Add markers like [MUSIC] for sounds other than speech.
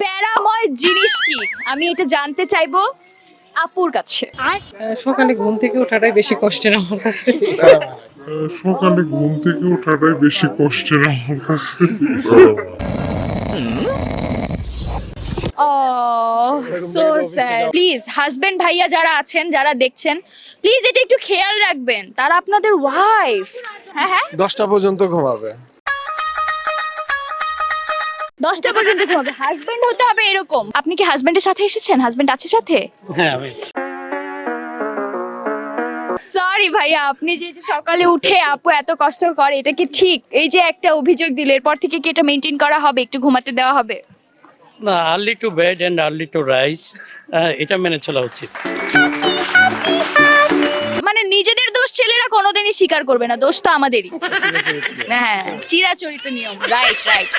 প্যারাময় জিনিস কি? আমি এটা জানতে চাইব আপুর কাছে। সকালে ঘুম থেকে ওঠাটাই বেশি কষ্টের আমার কাছে। সকালে ঘুম থেকে ওঠাটাই বেশি কষ্টের আমার কাছে। Oh so sad please husband ভাইয়া যারা আছেন যারা দেখছেন প্লিজ এটা একটু খেয়াল রাখবেন। তারা আপনাদের ওয়াইফ হ্যাঁ হ্যাঁ। দশটা পর্যন্ত ঘুমাবে। দশটা পর্যন্ত ঘুমাবে। হাজবেন্ড হতে হবে এরকম। আপনি কি হাজবেন্ডের সাথে এসেছেন? হাজবেন্ড আছে সাথে? হ্যাঁ আমি। সরি ভাইয়া আপনি যে যে সকালে উঠে আপু এত কষ্ট করে এটা কি ঠিক? এই যে একটা অভিযোগ দিলে এরপর থেকে কি এটা মেনটেন করা হবে? একটু ঘুমাতে দেওয়া হবে? না early to bed and early to rise এটা মেনে চলা উচিত। মানে নিজেদের দোষ ছেলেরা কোনোদিনই স্বীকার করবে না দোষ তো আমাদেরই। [LAUGHS] হ্যাঁ চিরাচরিত নিয়ম রাইট রাইট